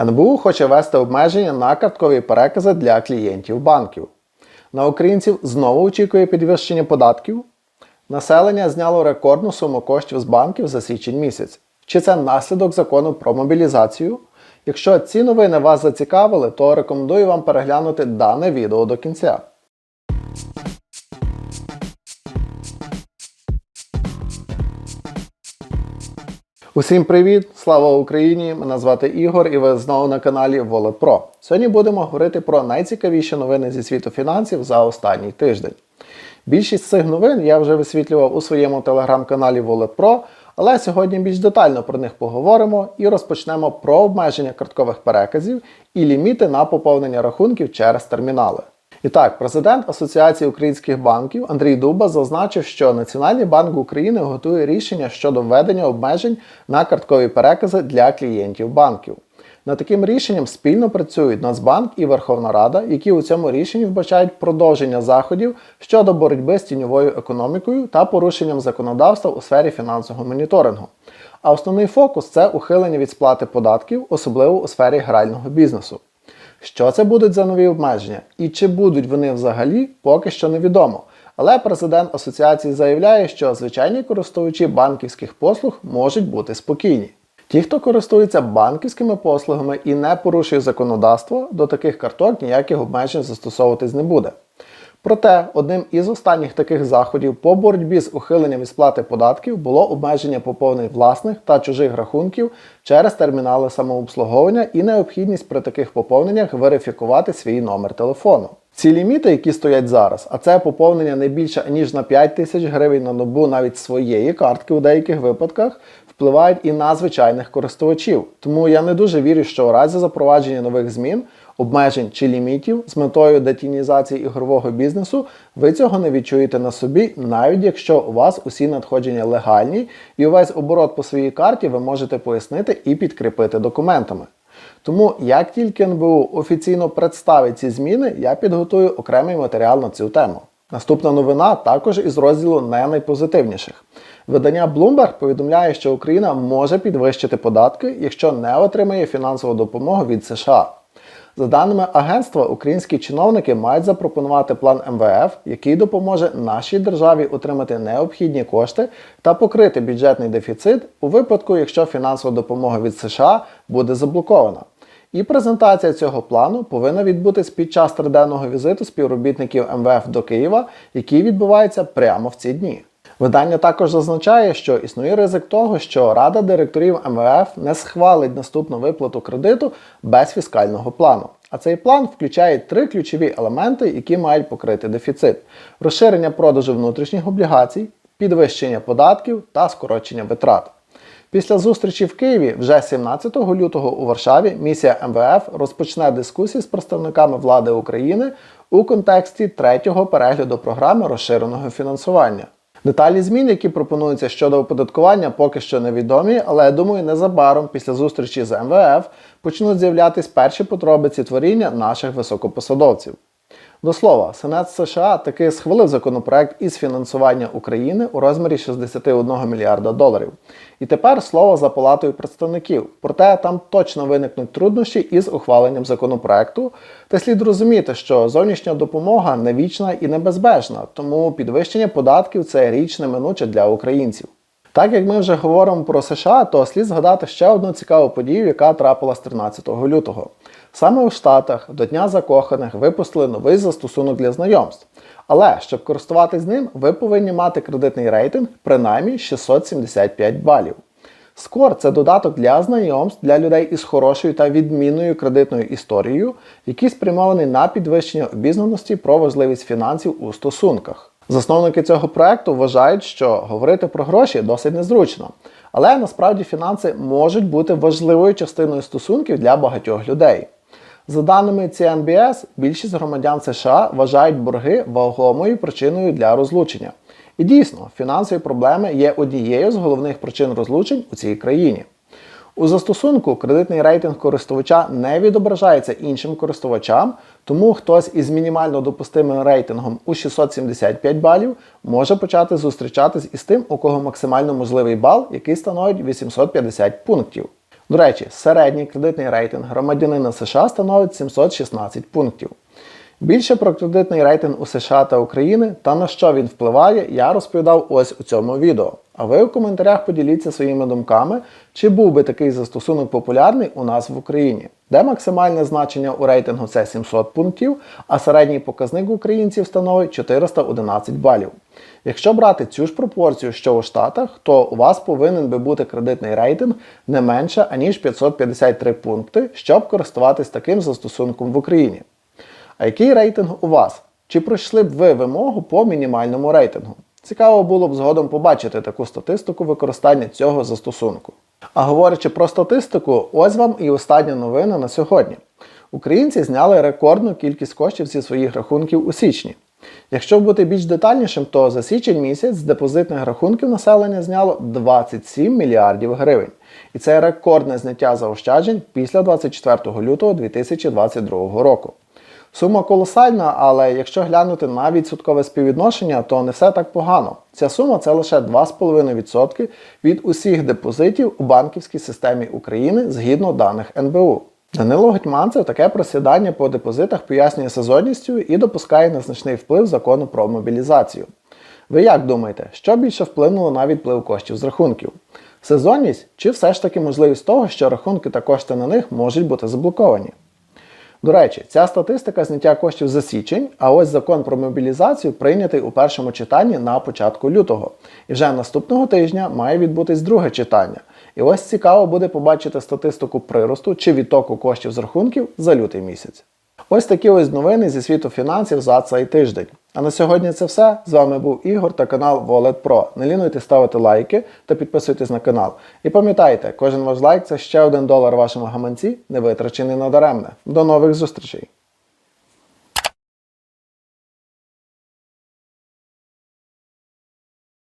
НБУ хоче ввести обмеження на карткові перекази для клієнтів банків. На українців знову очікує підвищення податків. Населення зняло рекордну суму коштів з банків за січень місяць. Чи це наслідок закону про мобілізацію? Якщо ці новини вас зацікавили, то рекомендую вам переглянути дане відео до кінця. Усім привіт! Слава Україні! Мене звати Ігор і ви знову на каналі Wallet Pro. Сьогодні будемо говорити про найцікавіші новини зі світу фінансів за останній тиждень. Більшість цих новин я вже висвітлював у своєму телеграм-каналі Wallet Pro, але сьогодні більш детально про них поговоримо і розпочнемо про обмеження карткових переказів і ліміти на поповнення рахунків через термінали. І так, президент Асоціації українських банків Андрій Дуба зазначив, що Національний банк України готує рішення щодо введення обмежень на карткові перекази для клієнтів банків. Над таким рішенням спільно працюють Нацбанк і Верховна Рада, які у цьому рішенні вбачають продовження заходів щодо боротьби з тіньовою економікою та порушенням законодавства у сфері фінансового моніторингу. А основний фокус це ухилення від сплати податків, особливо у сфері грального бізнесу. Що це будуть за нові обмеження і чи будуть вони взагалі, поки що невідомо. Але президент асоціації заявляє, що звичайні користувачі банківських послуг можуть бути спокійні. Ті, хто користується банківськими послугами і не порушує законодавство, до таких карток ніяких обмежень застосовуватись не буде. Проте, одним із останніх таких заходів по боротьбі з ухиленням від сплати податків було обмеження поповнень власних та чужих рахунків через термінали самообслуговування і необхідність при таких поповненнях верифікувати свій номер телефону. Ці ліміти, які стоять зараз, а це поповнення не більше ніж на 5 тисяч гривень на добу навіть своєї картки у деяких випадках, впливають і на звичайних користувачів. Тому я не дуже вірю, що у разі запровадження нових змін, обмежень чи лімітів з метою детінізації ігрового бізнесу, ви цього не відчуєте на собі, навіть якщо у вас усі надходження легальні і увесь оборот по своїй карті ви можете пояснити і підкріпити документами. Тому як тільки НБУ офіційно представить ці зміни, я підготую окремий матеріал на цю тему. Наступна новина також із розділу не найпозитивніших. Видання Bloomberg повідомляє, що Україна може підвищити податки, якщо не отримає фінансову допомогу від США. За даними агентства, українські чиновники мають запропонувати план МВФ, який допоможе нашій державі отримати необхідні кошти та покрити бюджетний дефіцит у випадку, якщо фінансова допомога від США буде заблокована. І презентація цього плану повинна відбутись під час триденного візиту співробітників МВФ до Києва, який відбувається прямо в ці дні. Видання також зазначає, що існує ризик того, що Рада директорів МВФ не схвалить наступну виплату кредиту без фіскального плану. А цей план включає три ключові елементи, які мають покрити дефіцит: розширення продажу внутрішніх облігацій, підвищення податків та скорочення витрат. Після зустрічі в Києві вже 17 лютого у Варшаві місія МВФ розпочне дискусії з представниками влади України у контексті третього перегляду програми розширеного фінансування. Деталі змін, які пропонуються щодо оподаткування, поки що невідомі, але я думаю, незабаром після зустрічі з МВФ почнуть з'являтись перші подробиці творіння наших високопосадовців. До слова, Сенат США таки схвалив законопроект із фінансування України у розмірі 61 мільярда доларів. І тепер слово за палатою представників. Проте там точно виникнуть труднощі із ухваленням законопроекту. Та слід розуміти, що зовнішня допомога не вічна і небезбежна, тому підвищення податків це річ неминуча для українців. Так як ми вже говоримо про США, то слід згадати ще одну цікаву подію, яка трапилась 13 лютого. Саме у Штатах до Дня закоханих випустили новий застосунок для знайомств. Але щоб користуватись ним, ви повинні мати кредитний рейтинг принаймні 675 балів. Скор це додаток для знайомств для людей із хорошою та відмінною кредитною історією, який спрямований на підвищення обізнаності про важливість фінансів у стосунках. Засновники цього проекту вважають, що говорити про гроші досить незручно, але насправді фінанси можуть бути важливою частиною стосунків для багатьох людей. За даними CNBS, більшість громадян США вважають борги вагомою причиною для розлучення. І дійсно, фінансові проблеми є однією з головних причин розлучень у цій країні. У застосунку кредитний рейтинг користувача не відображається іншим користувачам, тому хтось із мінімально допустимим рейтингом у 675 балів може почати зустрічатись із тим, у кого максимально можливий бал, який становить 850 пунктів. До речі, середній кредитний рейтинг громадянина США становить 716 пунктів. Більше про кредитний рейтинг у США та України та на що він впливає, я розповідав ось у цьому відео. А ви у коментарях поділіться своїми думками, чи був би такий застосунок популярний у нас в Україні, де максимальне значення у рейтингу це 700 пунктів, а середній показник українців становить 411 балів. Якщо брати цю ж пропорцію, що у Штатах, то у вас повинен би бути кредитний рейтинг не менше аніж 553 пункти, щоб користуватись таким застосунком в Україні. А який рейтинг у вас? Чи пройшли б ви вимогу по мінімальному рейтингу? Цікаво було б згодом побачити таку статистику використання цього застосунку. А говорячи про статистику, ось вам і остання новина на сьогодні. Українці зняли рекордну кількість коштів зі своїх рахунків у січні. Якщо бути більш детальнішим, то за січень місяць з депозитних рахунків населення зняло 27 мільярдів гривень. І це рекордне зняття заощаджень після 24 лютого 2022 року. Сума колосальна, але якщо глянути на відсоткове співвідношення, то не все так погано. Ця сума це лише 2,5% від усіх депозитів у банківській системі України згідно даних НБУ. Данило Гетьманцев таке просідання по депозитах пояснює сезонністю і допускає незначний вплив закону про мобілізацію. Ви як думаєте, що більше вплинуло на відплив коштів з рахунків? Сезонність чи все ж таки можливість того, що рахунки та кошти на них можуть бути заблоковані? До речі, ця статистика зняття коштів за січень, а ось закон про мобілізацію прийнятий у першому читанні на початку лютого. І вже наступного тижня має відбутись друге читання. І ось цікаво буде побачити статистику приросту чи відтоку коштів з рахунків за лютий місяць. Ось такі ось новини зі світу фінансів за цей тиждень. А на сьогодні це все. З вами був Ігор та канал Wallet Pro. Не лінуйте ставити лайки та підписуйтесь на канал. І пам'ятайте, кожен ваш лайк це ще один долар вашому гаманці, не витрачений надаремне. До нових зустрічей!